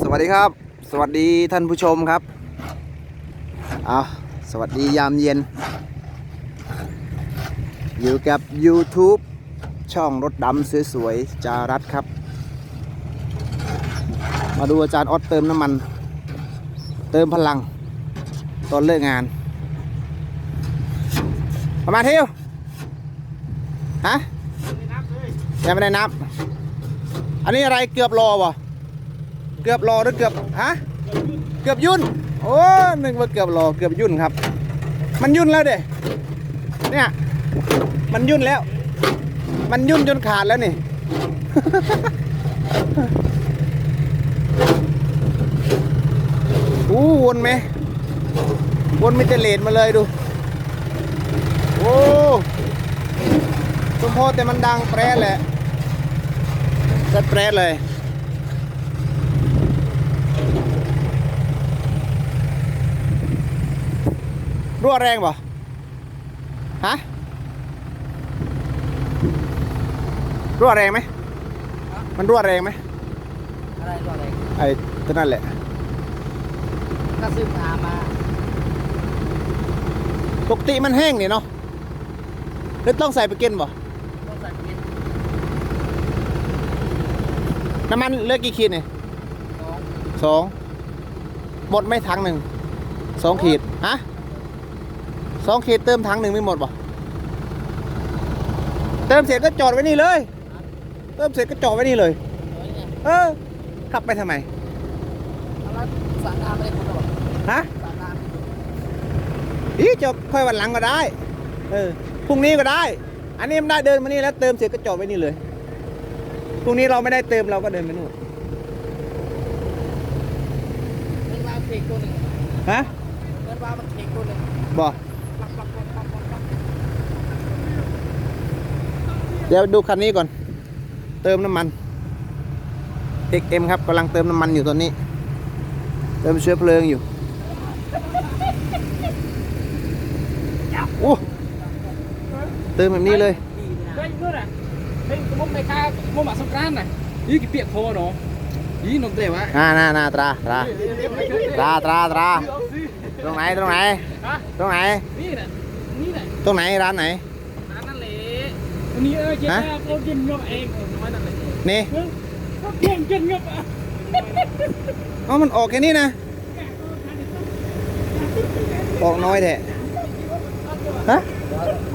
สวัสดีครับ สวัสดีท่านผู้ชมครับเอาสวัสดียามเย็น อยู่กับ YouTube ช่องรถดำสวยๆจารัตครับ มาดูอาจารย์ออดเติมน้ำมัน เติมพลัง ตอนเลิกงาน ประมาณเที่ยวฮะยังไม่ได้นับ อันนี้อะไรเกือบรอบ่ เกือบรอหรือเกือบฮะเกือบยุ่นโอ้นึกว่าเกือบรอเกือบยุ่นครับ มันยุ่นแล้วเด้เนี่ยมันยุ่นแล้ว มันยุ่นจนขาดแล้วนี่อู้วนไหมวนไม่เจเลดมาเลยดู โอ้สมโพแต่มันดังแปรแหละสัดแปรเลย รั่วแรงป่ะฮะรั่วแรงไหมมันรั่วแรงไหมอะไรตัวอะไรไอ้ตัวนั่นแหละก็ซื้อพามาปกติมันแห้งนี่เนาะหรือต้องใส่ไปกินบ่ต้องใส่เม็ดน้ำมันเหลือกกี่ขีดนี่สองสองหมดไหม่ถังหนึ่งสองขีดฮะ สองขีดเติมถังหนึ่งไม่หมดบ่เติมเสร็จก็จอดไว้นี่เลย เติมเสร็จก็จอดไว้นี่เลยเฮ้ยเนี่ยเออขับไปทำไมอะไรสั่งงานไม่ได้คุณหรอกฮะสั่งงานไม่ได้อีจบค่อยวันหลังก็ได้ เออพรุ่งนี้ก็ได้ อันนี้มันได้เดินมานี่แล้วเติมเสร็จก็จอดไว้นี่เลยพรุ่งนี้เราไม่ได้เติมเราก็เดินไปนู่นเงินวางเค้กตัวหนึ่งฮะเงินวางมันเค้กตัวหนึ่งบอก ปักปักปักปักปักปัก เดี๋ยวดูคันนี้ก่อน เติมน้ำมัน XM ครับกำลังเติมน้ำมันอยู่ตอนนี้ เติมเชื้อเพลิงอยู่โอ้เติมแบบนี้เลย Đây nữa này. Đây cái mốc này ca mốc mà sông can này. Ý cái tiệm thô nó. Ý nó đẹp á. อ่าน่าน่าตราตรา ตราตราตรา ตรงไหนตรงไหน Hả? ตรงไหน Ní này. Ní này. ตรงไหนร้านไหน Bán nó lẻ. Ní ơi chị Hả? ta cô chân ngập em nói là lẻ. นี่ Có chân chân ngập à. เอ้ามันออกแค่นี้นะ ออกน้อยแท้ฮะ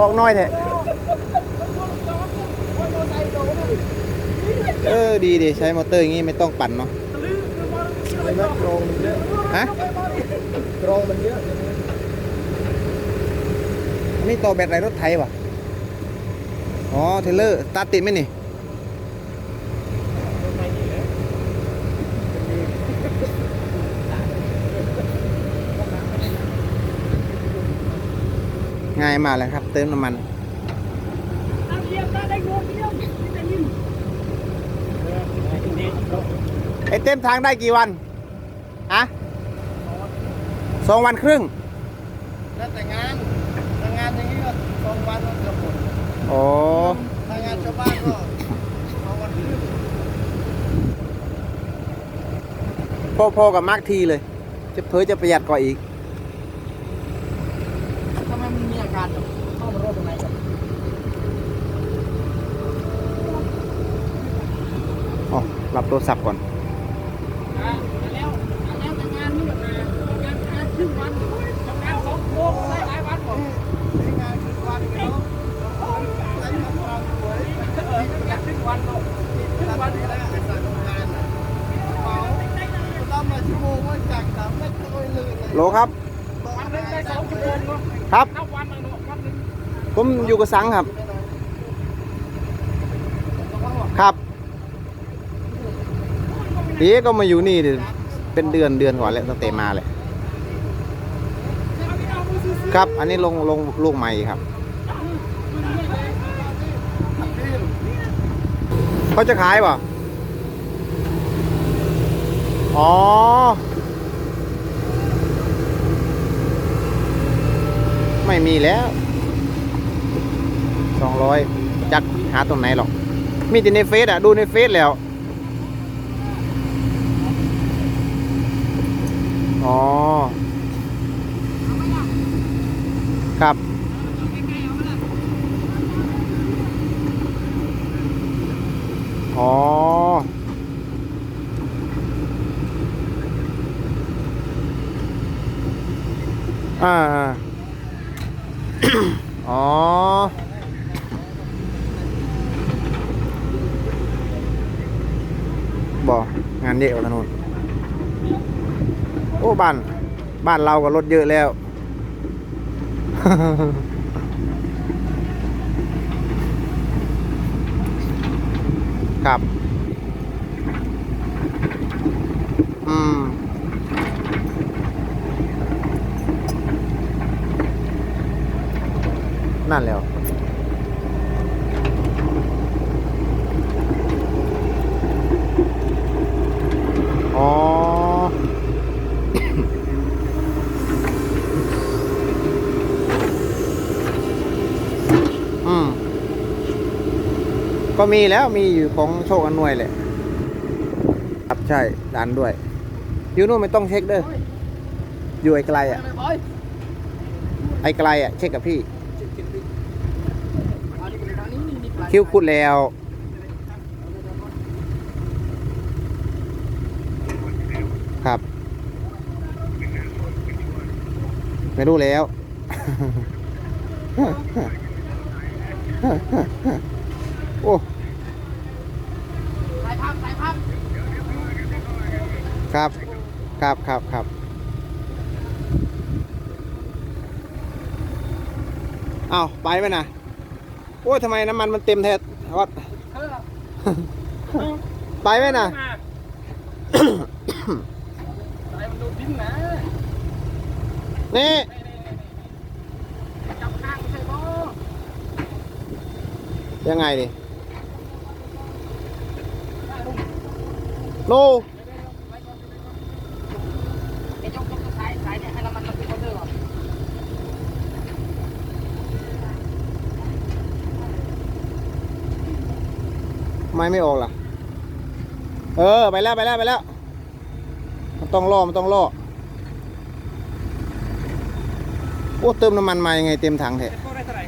ออกน้อยแท้เออดีดีใช้มอเตอร์อย่างงี้ไม่ต้องปั่นเนาะฮะโรงมันเยอะอันนี้ต่อแบตอะไรรถไทยวะ อ๋อ เทเลอร์ตาร์ทติดไหมนี่ง่ายมากเลยครับ เติมน้ำมันไอเต็มทางได้กี่วันฮะสองวันครึ่งแล้วแต่งานอย่างนี้ก็สองวันก็เกือบหมด โอ้ ถ้างานชาวบ้านก็สองวันครึ่ง พอๆกับมาร์คทีเลย จะเพิ่จะประหยัดกว่าอีกทำไมมันมีอาการแบบเข้ามารถตรงไหนกันอ๋อรับโทรศัพท์ก่อน À, mà leo. À, leo cái ngàn như vậy nè. Ngàn ngàn chưng văn. Trong ngàn sống cô có lấy ai bán một. งานคือวันเนาะใช้ทำความสวย Ờ, ngàn chưng văn đâu. Chưng วั văn นนี้ thì ได้ là ไปสั่งงานน่ะเมาต้องมาชั่วโมงว่าจากสามเมตรโอ้ยลื่นเลย โหลครับ บอก ăn ได้ đến đây สาม sáu เดื chục อน ngàn luôn. ครับ ผมอยู่กับสังครับ ครับเอ๊ก็มาอยู่นี่เป็นเดือนเดือนกว่าแล้วตั้งแต่มาเลยครับ อันนี้ลงลงลูกใหม่ครับเขาจะขายป่ะอ๋อ ไม่มีแล้วสองร้อยจักหาตรงไหนหรอก มีแต่ในเฟซอะดูในเฟซแล้ว อ๋อ ครับอ๋อ อ่า อ่าอ๋อบองานเยอะกว่าถนนโอ้ บ้าน บ้านเราก็รถเยอะแล้ว ครับ นั่นแล้วอ๋ออืมก็มีแล้วมีอยู่ของโชคอนวยแหละครับใช่ดันด้วย อยู่นู่นไม่ต้องเช็คเด้ออยู่ไอ้ไกลอะ ไอ้ไกลอะ เช็คกับพี่ คิ้วคุดแล้วครับ ไม่รู้แล้ว โอ้ครับ ครับครับครับเอาไปไหมนะ โอ้ยทำไมน้ำมันมันเต็มแท้วัดเออไปไหมนะสายมันดนดิ้นนะนี่จับข้างใช่ปะยังไงดิโนไอ้ยกยกสายสายเนี่ยให้น้ำมันมันขึ้นคอนเทนเนอร์ก่อน ทำไมไม่ออกล่ะ เออ ไปแล้ว ไปแล้ว ไปแล้ว มันต้องล่อ มันต้องล่อ โอ้ เติมน้ำมันมายังไงเต็มถังแท้เจ็ดโมงได้เท่าไหร่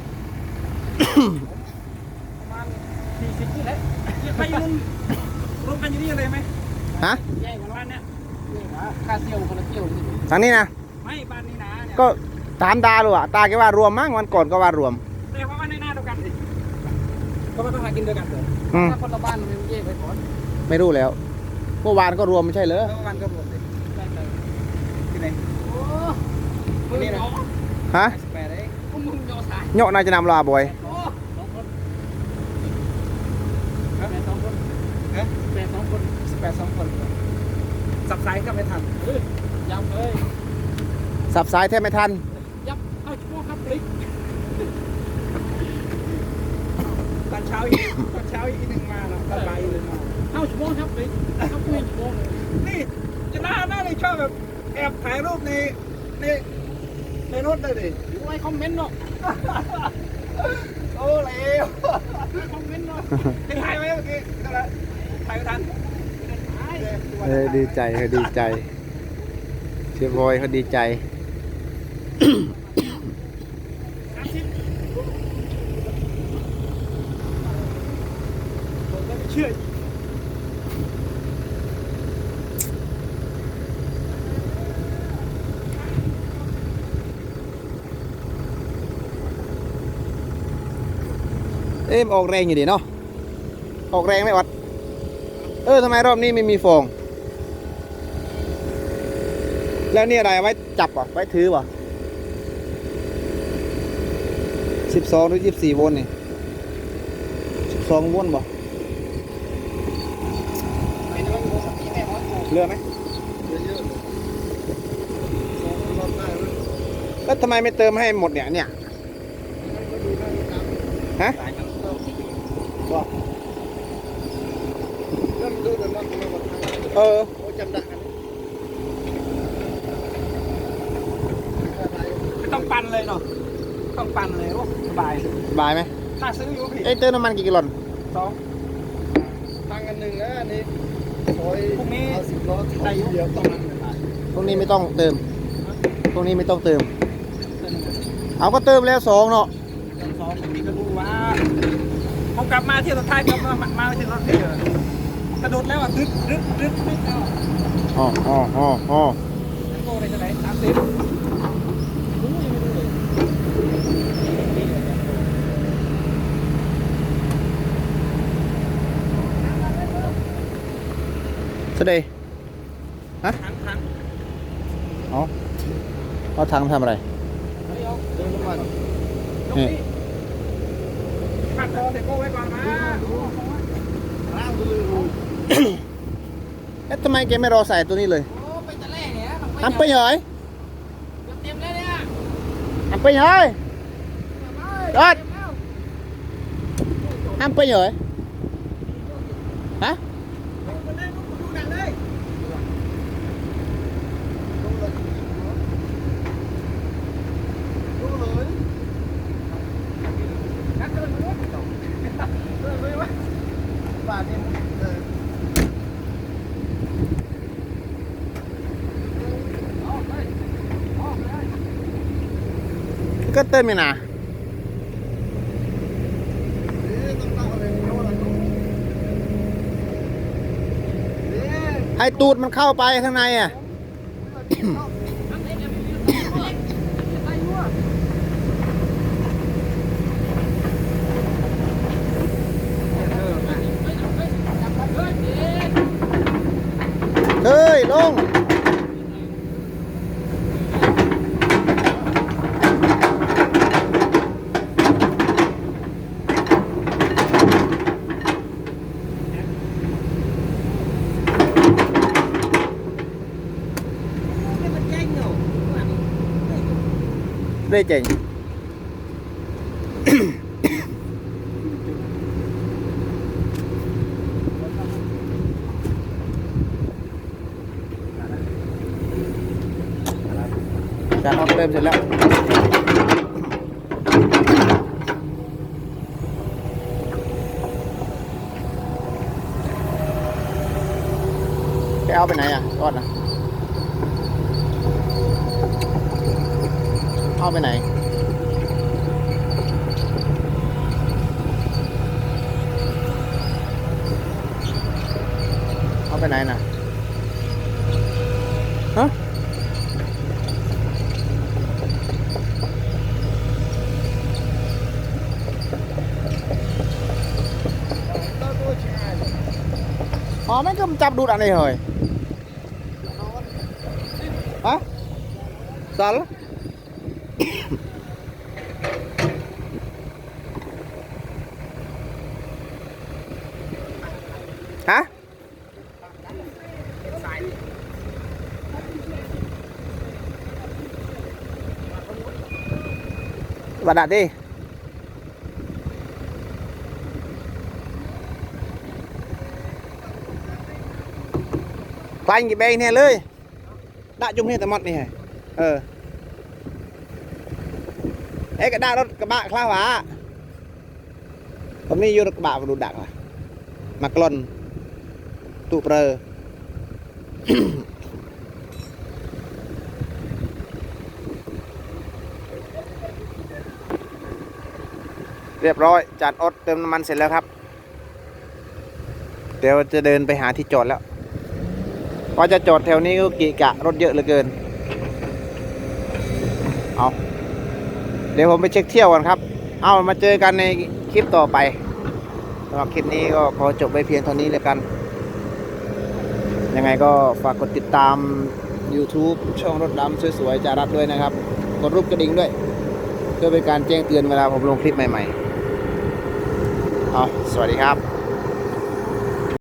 ประมาณสี่สิบนี่แหละไปยืนรวมกันอยู่นี่เลยไหมฮะใหญ่กว่าบ้านเนี่ยนี่นะค่าเที่ยวคนละเที่ยวนี่ทางนี้นะ ไม่บ้านนี้นะเนี่ยก็ถามตาดูอะ ตาแกว่ารวมมั้งวันก่อนก็ว่ารวมแต่ว่าบ้านในหน้าเดียวกันสิก็มาต้องหากินเดียวกันเถอะ อืม ถ้าคนละบ้านมันแยกไปก่อนไม่รู้แล้วเมื่อวานก็รวมไม่ใช่เหรอแล้ววันก็รวมสิได้เลยที่ไหนโอ้มึงนี่นะฮะสิบแปดเองพวกมึงโยสายโยกนายจะนำลาบอยโอ้สองคนแปดสองคนฮะแปดสองคนสิบแปดสองคนสับสายก็ไม่ทันเฮ้ยย้ำเลยสับสายแทบไม่ทันยับเอาชั่วโมงครับพลิก ตอนเช้าอีกตอนเช้าอีกหนึ่งมาแล้วตอนบ่ายอีกหนึ่งมาเอาชั่วโมงครับพลิกเอาคุยชั่วโมงนี่จะน่าน่าเลยชอบแบบแอบถ่ายรูปในในในรถเลยดิไว้คอมเมนต์เนาะโอ้เลวคอมเมนต์เนาะถ่ายไหมเมื่อกี้นั่นแหละถ่ายทันเออดีใจเขาดีใจเชฟบอยเขาดีใจ เชื่อเอ๊ะออกแรงอยู่ดีเนาะ ออกแรงไหมวัด เออทำไมรอบนี้ไม่มีฟอง แล้วนี่อะไรไว้จับอะไว้ถือป่ะสิบสองหรือยี่สิบสี่โวลต์นี่สิบสองโวลต์ป่ะ เรือไหมเยอะๆเลยสองรอบได้เลยแล้วทำไมไม่เติมให้หมดเนี่ยเนี่ยก็ดูได้นะครับฮะว่าเริ่มดูแต่รอบนี้หมดทางเออโอ้จำได้อันนี้อะไรไม่ต้องปั่นเลยเนาะต้องปั่นเลยโอ้สบายสบายไหมถ้าซื้ออยู่พี่เอ้ยเติมน้ำมันกี่กิโลสองทางกันหนึ่งนะอันนี้ซอย พรุ่งนี้เอาสิบล้อได้อยู่เดียวต้องนั่งเลยพวกนี้ไม่ต้องเติมพวกนี้ไม่ต้องเติมเติมเงินเอเอาก็เติมแล้วสองเนาะเดือนสองผมมีก็รู้ว่าผมกลับมาเที่ยวสุดท้ายก็มามาถึงรถที่กระโดดแล้วอะดึ๊ดดึ๊ดดึ๊ดดึ๊ดแล้วอ๋ออ๋ออ๋ออ๋อแล้วโก้ได้เท่าไหร่สามสิบรู้ยังไม่รู้เลย สวัสดีหันหันเอาเอาถังทำอะไรเฮ้ยเอาเติมน้ำมันยกนี่ขัดคอเด็กโก้ไว้ก่อนมาร่างก็เลยเอ๊ะทำไมแกไม่รอใส่ตัวนี้เลยโอ้ไปตะแล่เนี่ยทำไปเหรอเต็มเลยเนี่ยทำไปเหรอรอดทำไปเหรอฮะ มันได้ลูกดูหนังเลย รู้เลย นัดเดินมาเลยเดินเลยวะ บาทนี่เออ ออกเลยออกเลย ก็เติมไม่นาเอ๊ะต้องตั้งอะไรโน่นอะไรเอ๊ะให้ตูดมันเข้าไปข้างในอะอันนี้เนี่ยมีเล็กไอ้หัวเฮ้ยลง ได้เจ๋งจานออกเติมเสร็จแล้ว แกเอาไปไหนอะรอดนะ เอาไปไหน เอาไปไหนนะฮะตั้งตัว ชายอ๋อไม่ก็จับดูดอันนี้เหรอฮะสัลฮะบัดดาดิคลายกี่เบงเนี่ยเลยด่าจุ่มเนี่ยแต่หมดนี่ไงเออ เรียบร้อยจัดอดเติมน้ำมันเสร็จแล้วครับ เดี๋ยวจะเดินไปหาที่จอดแล้วว่าจะจอดแถวนี้ก็กิกะรถเยอะเหลือเกิน เอาเดี๋ยวผมไปเช็คเที่ยวก่อนครับ เอามาเจอกันในคลิปต่อไปสำหรับคลิปนี้ก็ขอจบไปเพียงเท่านี้แล้วกัน ยังไงก็ฝากกดติดตาม YouTube ช่องรถดำสวยๆจารัดด้วยนะครับ กดรูปกระดิ่งด้วย เพื่อเป็นการแจ้งเตือนเวลาผมลงคลิปใหม่ ๆ สวัสดีครับ